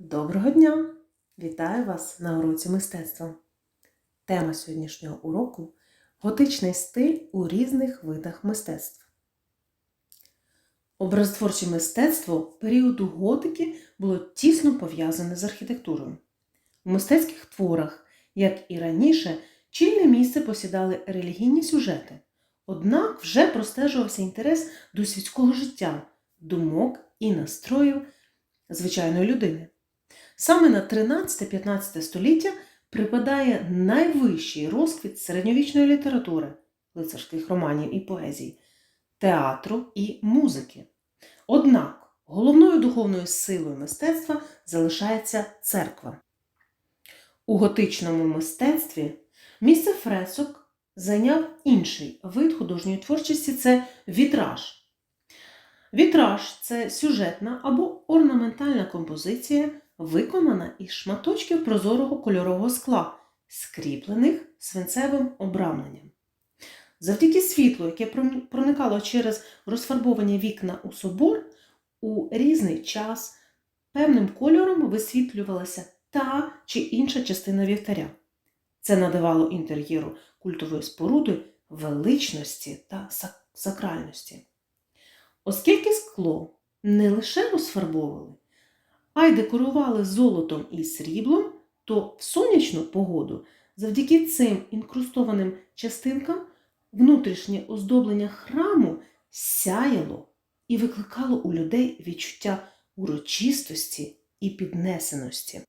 Доброго дня! Вітаю вас на уроці мистецтва. Тема сьогоднішнього уроку готичний стиль у різних видах мистецтв. Образотворче мистецтво періоду готики було тісно пов'язане з архітектурою. У мистецьких творах, як і раніше, чільне місце посідали релігійні сюжети, однак вже простежувався інтерес до світського життя, думок і настроїв звичайної людини. Саме на 13-15 століття припадає найвищий розквіт середньовічної літератури, лицарських романів і поезій, театру і музики. Однак головною духовною силою мистецтва залишається церква. У готичному мистецтві місце фресок зайняв інший вид художньої творчості це вітраж. Вітраж це сюжетна або орнаментальна композиція, виконана із шматочків прозорого кольорового скла, скріплених свинцевим обрамленням. Завдяки світлу, яке проникало через розфарбовані вікна у собор, у різний час певним кольором висвітлювалася та чи інша частина вівтаря. Це надавало інтер'єру культової споруди величності та сакральності. Оскільки скло не лише розфарбовували, а й декорували золотом і сріблом, то в сонячну погоду завдяки цим інкрустованим частинкам внутрішнє оздоблення храму сяяло і викликало у людей відчуття урочистості і піднесеності.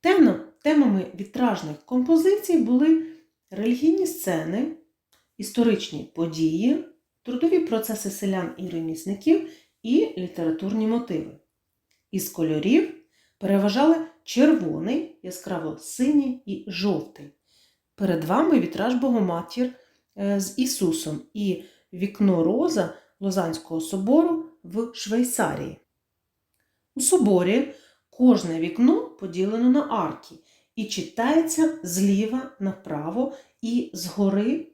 Темно, Темами вітражних композицій були релігійні сцени, історичні події, трудові процеси селян і ремісників і літературні мотиви. Із кольорів переважали червоний, яскраво синій і жовтий. Перед вами вітраж Богоматір е, з Ісусом і вікно роза Лозанського собору в Швейцарії. У соборі кожне вікно поділено на арки і читається зліва направо і згори,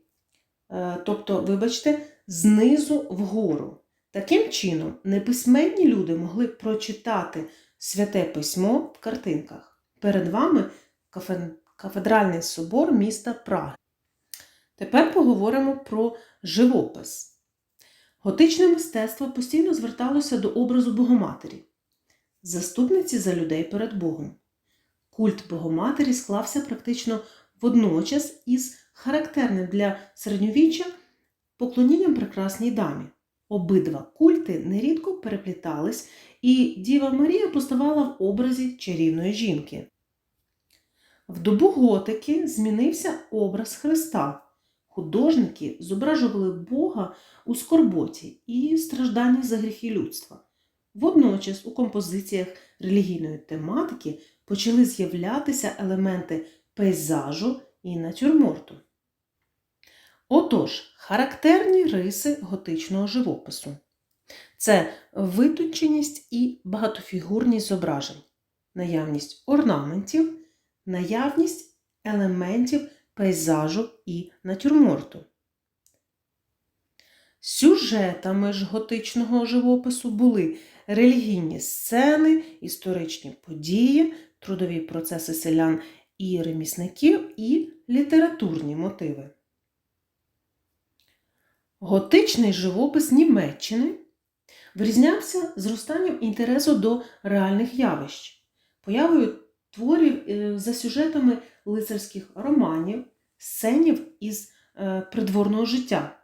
е, тобто, вибачте, знизу вгору. Таким чином, неписьменні люди могли прочитати святе письмо в картинках. Перед вами кафедральний собор міста Праги. Тепер поговоримо про живопис. Готичне мистецтво постійно зверталося до образу Богоматері, заступниці за людей перед Богом. Культ Богоматері склався практично водночас із характерним для середньовіччя поклонінням прекрасній дамі. Обидва культи нерідко переплітались, і Діва Марія поставала в образі чарівної жінки. В добу готики змінився образ Христа. Художники зображували Бога у скорботі і стражданнях за гріхи людства. Водночас у композиціях релігійної тематики почали з'являтися елементи пейзажу і натюрморту. Отож, характерні риси готичного живопису це витонченість і багатофігурність зображень, наявність орнаментів, наявність елементів пейзажу і натюрморту. Сюжетами ж готичного живопису були релігійні сцени, історичні події, трудові процеси селян і ремісників і літературні мотиви. Готичний живопис Німеччини вирізнявся зростанням інтересу до реальних явищ, появою творів е, за сюжетами лицарських романів, сценів із е, придворного життя.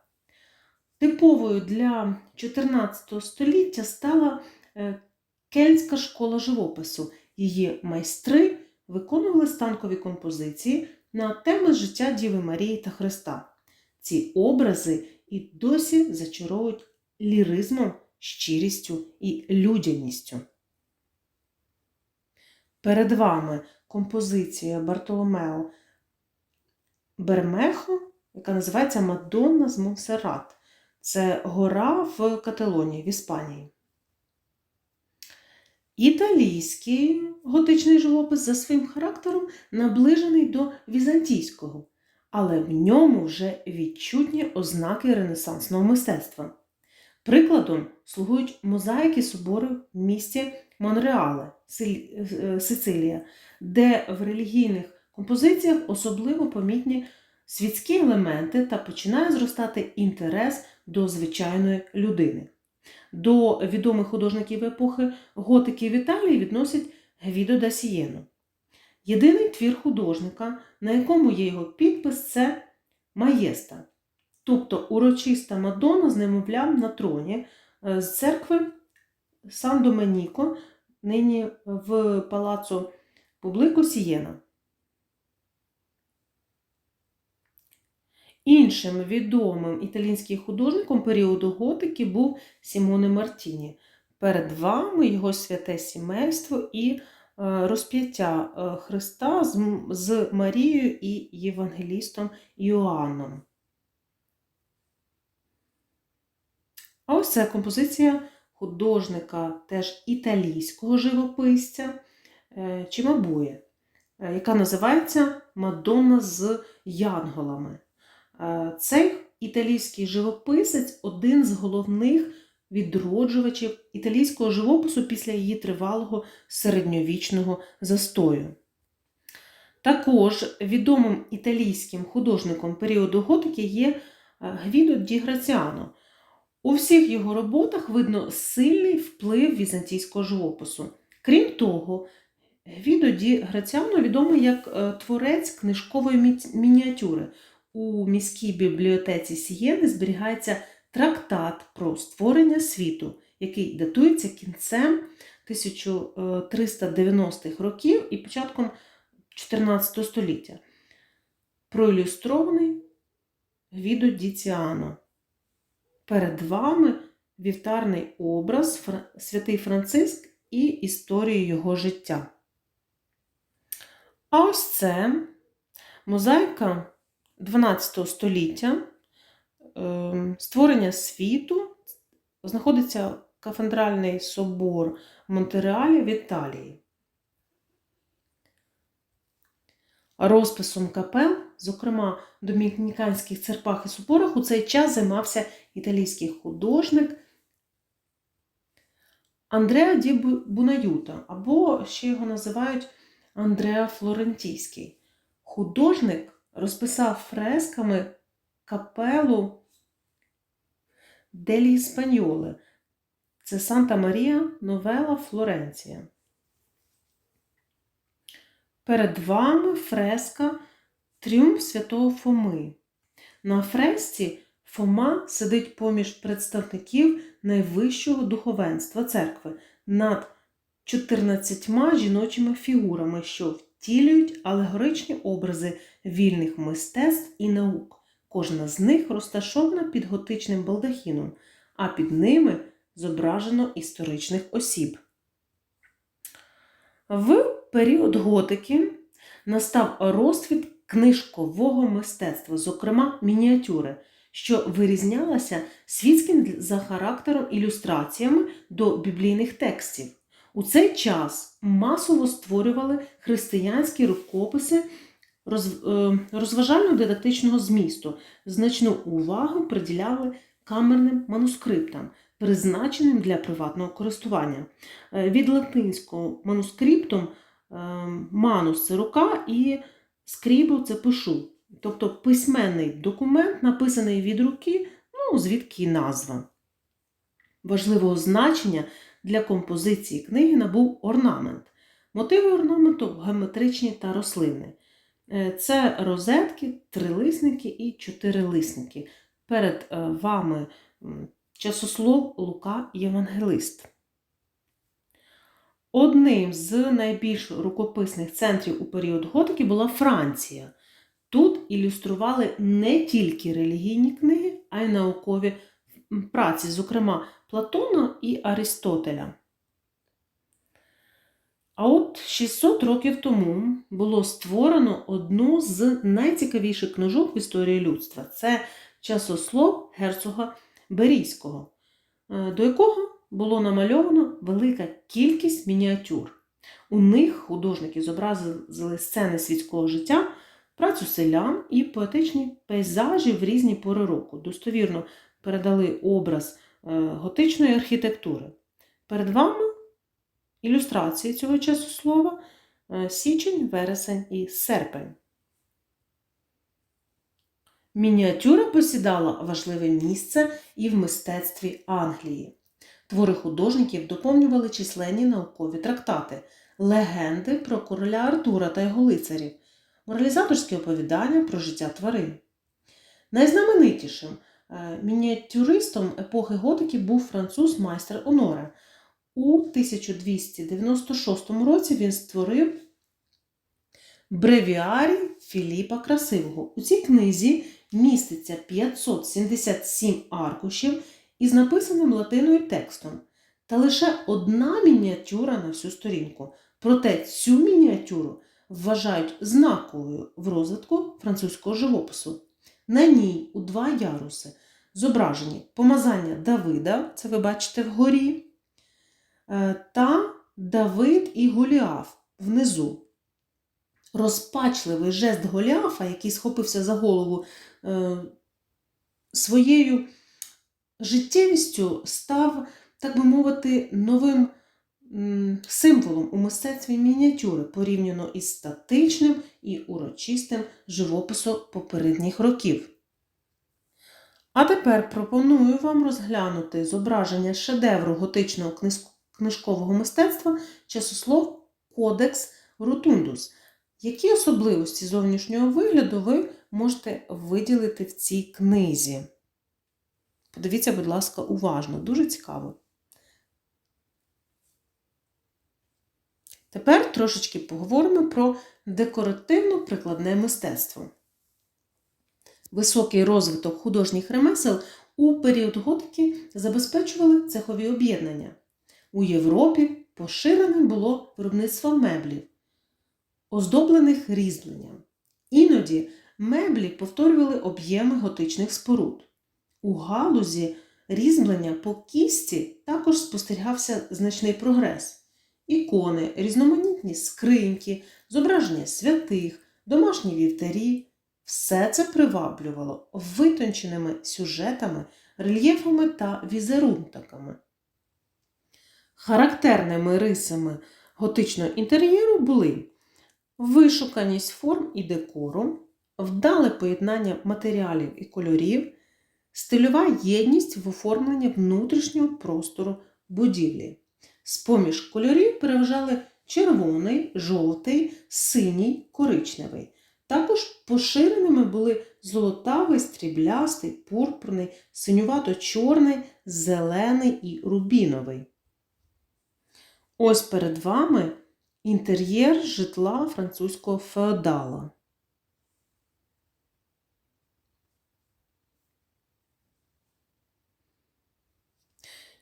Типовою для 14 століття стала е, кельтська школа живопису. Її майстри виконували станкові композиції на теми життя Діви Марії та Христа. Ці образи і досі зачаровують ліризмом, щирістю і людяністю. Перед вами композиція Бартоломео Бермехо, яка називається Мадонна з Монсеррат. Це гора в Каталонії, в Іспанії. Італійський готичний живопис за своїм характером наближений до візантійського але в ньому вже відчутні ознаки ренесансного мистецтва. Прикладом слугують мозаїки собору в місті Монреале, е, Сицилія, де в релігійних композиціях особливо помітні світські елементи та починає зростати інтерес до звичайної людини. До відомих художників епохи готики в Італії відносять Гвідо да Сієну. Єдиний твір художника, на якому є його підпис, це Маєста, тобто урочиста Мадонна з немовлям на троні е, з церкви Сан Доменіко, нині в палацу Публико Сієна. Іншим відомим італійським художником періоду готики був Сімоне Мартіні. Перед вами його святе сімейство і розп'яття е, Христа з, Марією і Євангелістом Іоанном. А ось це композиція художника теж італійського живописця е, Чимабує, е, яка називається Мадонна з янголами. Е, Цей італійський живописець один з головних відроджувачів італійського живопису після її тривалого середньовічного застою. Також відомим італійським художником періоду готики є е, Гвідо Ді Граціано. У всіх його роботах видно сильний вплив візантійського живопису. Крім того, Гвідо Ді Граціано відомий як е, творець книжкової мі- мініатюри. У міській бібліотеці Сієни зберігається трактат про створення світу, який датується кінцем 1390-х років і початком 14 століття. Проілюстрований Гвідо Діціано. Перед вами вівтарний образ Святий Франциск і історію його життя. А ось це мозаїка 12 століття створення світу знаходиться кафедральний собор в Монтереалі в Італії. Розписом капел, зокрема в домініканських церквах і соборах, у цей час займався італійський художник Андреа Ді Бунаюта, або ще його називають Андреа Флорентійський. Художник розписав фресками капелу Делі Іспаньоли. Це Санта Марія Новела Флоренція. Перед вами фреска Тріумф Святого Фоми. На фресці Фома сидить поміж представників найвищого духовенства церкви над 14 жіночими фігурами, що втілюють алегоричні образи вільних мистецтв і наук. Кожна з них розташована під готичним балдахіном, а під ними зображено історичних осіб. В період готики настав розквіт книжкового мистецтва, зокрема мініатюри, що вирізнялася світським за характером ілюстраціями до біблійних текстів. У цей час масово створювали християнські рукописи розважально-дидактичного змісту. Значну увагу приділяли камерним манускриптам, призначеним для приватного користування. Е, Від латинського манускриптум е, манус це рука і скрібу це пишу. Тобто письменний документ, написаний від руки, ну, звідки назва. Важливого значення для композиції книги набув орнамент. Мотиви орнаменту геометричні та рослинні. Е, Це розетки, трилисники і чотирилисники. Перед е, вами часослов Лука Євангелист. Одним з найбільш рукописних центрів у період готики була Франція. Тут ілюстрували не тільки релігійні книги, а й наукові праці, зокрема Платона і Аристотеля. А от 600 років тому було створено одну з найцікавіших книжок в історії людства. Це часослов герцога Берійського, е, до якого було намальовано велика кількість мініатюр. У них художники зобразили сцени світського життя, працю селян і поетичні пейзажі в різні пори року. Достовірно передали образ е, готичної архітектури. Перед вами Ілюстрації цього часу слова е, січень, вересень і серпень. Мініатюра посідала важливе місце і в мистецтві Англії. Твори художників доповнювали численні наукові трактати, легенди про короля Артура та його лицарів, моралізаторські оповідання про життя тварин. Найзнаменитішим е, мініатюристом епохи готики був француз майстер Оноре. У 1296 році він створив бревіарій Філіпа Красивого. У цій книзі міститься 577 аркушів із написаним латиною текстом та лише одна мініатюра на всю сторінку. Проте цю мініатюру вважають знаковою в розвитку французького живопису. На ній у два яруси зображені помазання Давида, це ви бачите вгорі, та Давид і Голіаф внизу. Розпачливий жест Голіафа, який схопився за голову е, своєю життєвістю, став, так би мовити, новим символом у мистецтві мініатюри порівняно із статичним і урочистим живописом попередніх років. А тепер пропоную вам розглянути зображення шедевру готичного книжкового мистецтва часослов Кодекс Ротундус. Які особливості зовнішнього вигляду ви можете виділити в цій книзі? Подивіться, будь ласка, уважно, дуже цікаво. Тепер трошечки поговоримо про декоративно-прикладне мистецтво. Високий розвиток художніх ремесел у період готики забезпечували цехові об'єднання. У Європі поширеним було виробництво меблів, оздоблених різьбленням. Іноді меблі повторювали об'єми готичних споруд. У галузі різьблення по кісті також спостерігався значний прогрес. Ікони, різноманітні скриньки, зображення святих, домашні вівтарі все це приваблювало витонченими сюжетами, рельєфами та візерунками. Характерними рисами готичного інтер'єру були вишуканість форм і декору, вдале поєднання матеріалів і кольорів, стильова єдність в оформленні внутрішнього простору будівлі. З-поміж кольорів переважали червоний, жовтий, синій, коричневий. Також поширеними були золотавий, стріблястий, пурпурний, синювато-чорний, зелений і рубіновий. Ось перед вами інтер'єр житла французького феодала.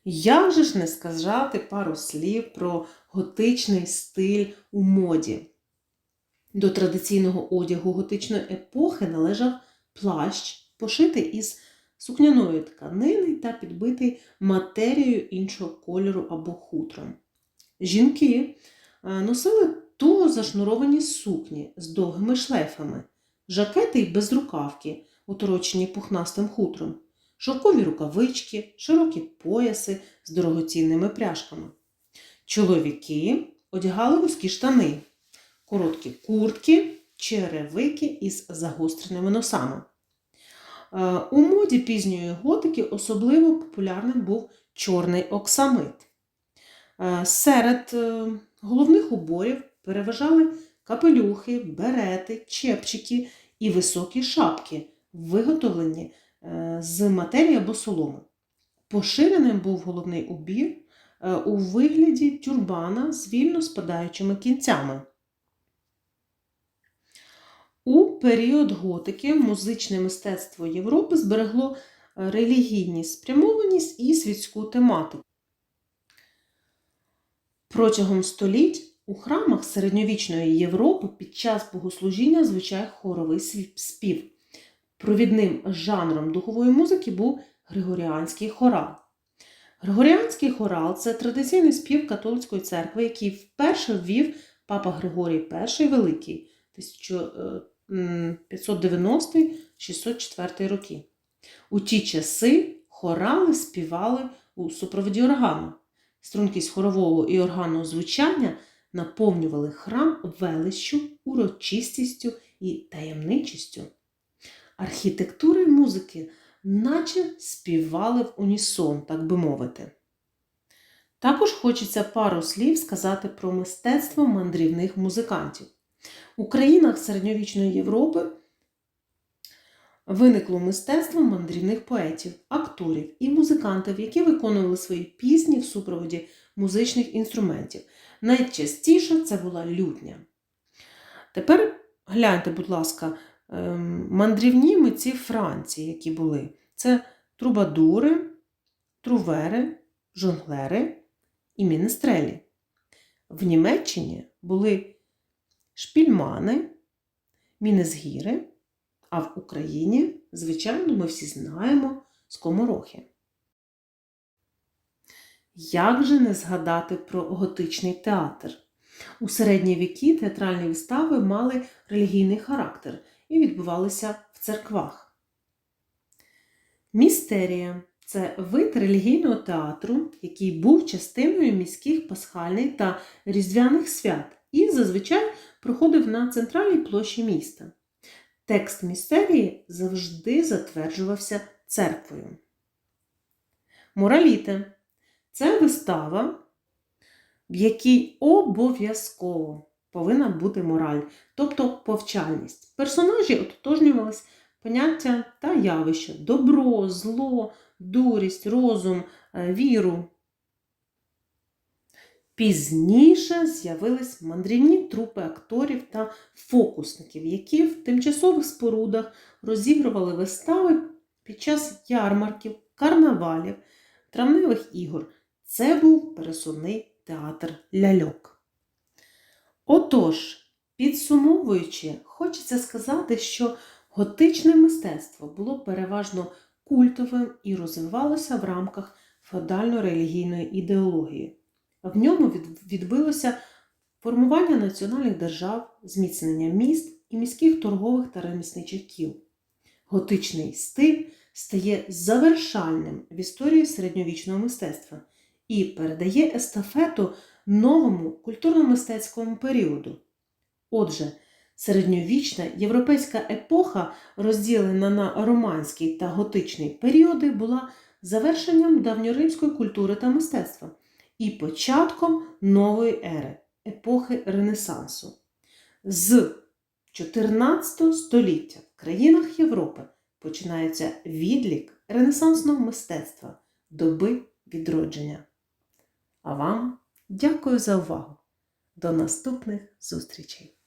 Як же ж не сказати пару слів про готичний стиль у моді? До традиційного одягу готичної епохи належав плащ, пошитий із сукняної тканини та підбитий матерією іншого кольору або хутром. Жінки е, носили туго зашнуровані сукні з довгими шлейфами, жакети й безрукавки, оторочені пухнастим хутром, шовкові рукавички, широкі пояси з дорогоцінними пряжками. Чоловіки одягали вузькі штани, короткі куртки, черевики із загостреними носами. Е, У моді пізньої готики особливо популярним був чорний оксамит. Е, Серед е, головних уборів переважали капелюхи, берети, чепчики і високі шапки, виготовлені е, з матерії або соломи. Поширеним був головний убір у вигляді тюрбана з вільно спадаючими кінцями. У період готики музичне мистецтво Європи зберегло релігійність, спрямованість і світську тематику. Протягом століть у храмах середньовічної Європи під час богослужіння звучав хоровий спів. Провідним жанром духової музики був григоріанський хорал. Григоріанський хорал це традиційний спів католицької церкви, який вперше ввів папа Григорій І Великий 590-604 роки. У ті часи хорали співали у супроводі органу. Стрункість хорового і органного звучання наповнювали храм величчю, урочистістю і таємничістю. Архітектури музики наче співали в унісон, так би мовити. Також хочеться пару слів сказати про мистецтво мандрівних музикантів. У країнах середньовічної Європи виникло мистецтво мандрівних поетів, акторів і музикантів, які виконували свої пісні в супроводі музичних інструментів. Найчастіше це була лютня. Тепер гляньте, будь ласка, ем, мандрівні митці Франції, які були. Це трубадури, трувери, жонглери і мінестрелі. В Німеччині були шпільмани, мінезгіри, а в Україні, звичайно, ми всі знаємо скоморохи. Як же не згадати про готичний театр? У середні віки театральні вистави мали релігійний характер і відбувалися в церквах. Містерія це вид релігійного театру, який був частиною міських пасхальних та різдвяних свят і зазвичай проходив на центральній площі міста. Текст містерії завжди затверджувався церквою. Мораліте це вистава, в якій обов'язково повинна бути мораль, тобто повчальність. Персонажі ототожнювались поняття та явища добро, зло, дурість, розум, е, віру. Пізніше з'явились мандрівні трупи акторів та фокусників, які в тимчасових спорудах розігрували вистави під час ярмарків, карнавалів, травневих ігор. Це був пересувний театр ляльок. Отож, підсумовуючи, хочеться сказати, що готичне мистецтво було переважно культовим і розвивалося в рамках феодально-релігійної ідеології. В ньому відбилося формування національних держав, зміцнення міст і міських торгових та ремісничих кіл. Готичний стиль стає завершальним в історії середньовічного мистецтва і передає естафету новому культурно-мистецькому періоду. Отже, середньовічна європейська епоха, розділена на романський та готичний періоди, була завершенням давньоримської культури та мистецтва і початком нової ери епохи Ренесансу. З 14 століття в країнах Європи починається відлік ренесансного мистецтва доби відродження. А вам дякую за увагу! До наступних зустрічей!